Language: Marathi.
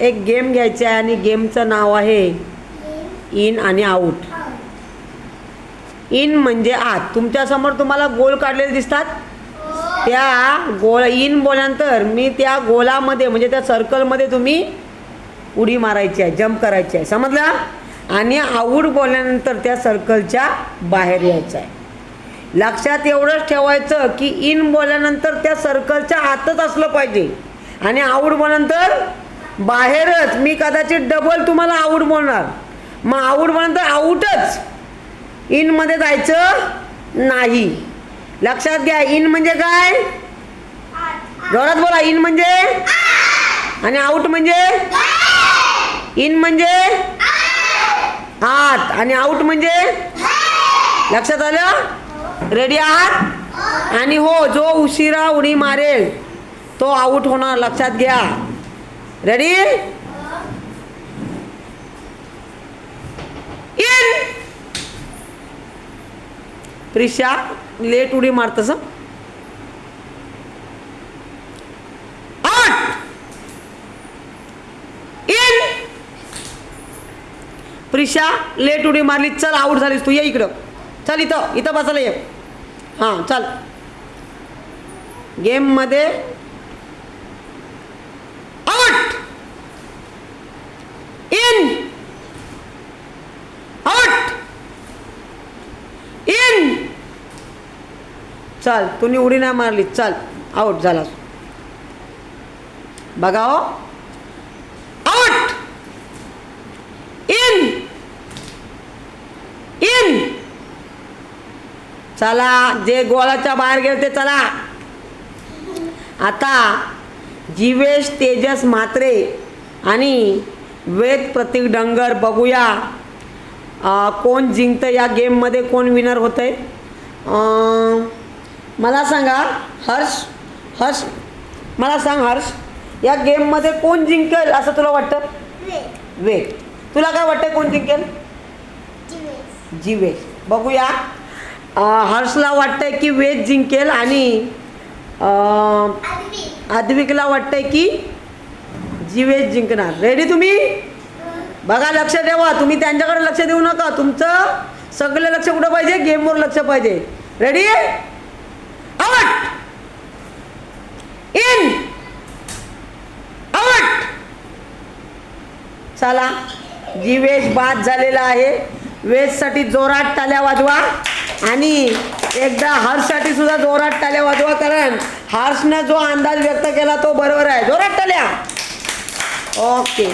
एक गेम घ्यायचा आहे आणि गेमचं नाव आहे इन आणि आऊट इन म्हणजे आत तुमच्यासमोर तुम्हाला गोल काढलेले दिसतात. त्या गोल इन बोलल्यानंतर मी त्या गोलामध्ये म्हणजे त्या सर्कलमध्ये तुम्ही उडी मारायची आहे जम्प करायची आहे. समजलं? आणि आऊट बोलल्यानंतर त्या सर्कलच्या बाहेर यायचं आहे. लक्षात एवढंच ठेवायचं की इन बोलल्यानंतर त्या सर्कलच्या आतच असलं पाहिजे. आणि आऊट बोलल्यानंतर बाहेरच मी कदाचित डबल तुम्हाला आऊट बोलणार. मग आऊट बोलल्यानंतर आऊटच इनमध्ये जायचं नाही. लक्षात घ्या इन म्हणजे काय? जोरात बोला इन म्हणजे? आणि आऊट म्हणजे? इन म्हणजे? आत. आणि आऊट म्हणजे? लक्षात आलं? रेडी आहात? आणि हो जो उशिरा उडी मारेल तो आऊट होणार. लक्षात घ्या. Ready In! प्रिशा लेट उडी मारतस. आठ इन प्रिशा लेट उडी मारली. चल आऊट झालीस तू. ये इकडं. चल इथं. इथं बसायला ये. हां चल. गेममध्ये आउट इन आउट इन चल तुम्ही उडी नाही मारली चल आऊट झालास बघा हो. आउट इन इन चला जे गोळाच्या बाहेर गेले ते चला. आता जीवेश तेजस म्हात्रे आणि वेद प्रतीक डंगर बघूया. कोण जिंकतं या गेममध्ये कोण विनर होतं आहे मला सांगा हर्ष हर्ष मला सांग हर्ष या गेममध्ये कोण जिंकेल असं तुला वाटतं? वेद तुला काय वाटतं कोण जिंकेल? जीवेश. बघूया. हर्षला वाटतंय की वेद जिंकेल आणि आद्विकला वाटतंय की जीवेश जिंकणार. रेडी तुम्ही? बघा लक्ष ठेवा. तुम्ही त्यांच्याकडे लक्ष देऊ नका. तुमचं सगळं लक्ष कुठं पाहिजे? गेमवर लक्ष पाहिजे. रेडी चला जीवेश बाद झालेला आहे वेजसाठी जोरात टाल्या वाजवा आणि एकदा हर्षसाठी सुद्धा जोरात टाल्या वाजवा कारण हर्षनं जो अंदाज व्यक्त केला तो बरोबर आहे. जोरात टाल्या ओके.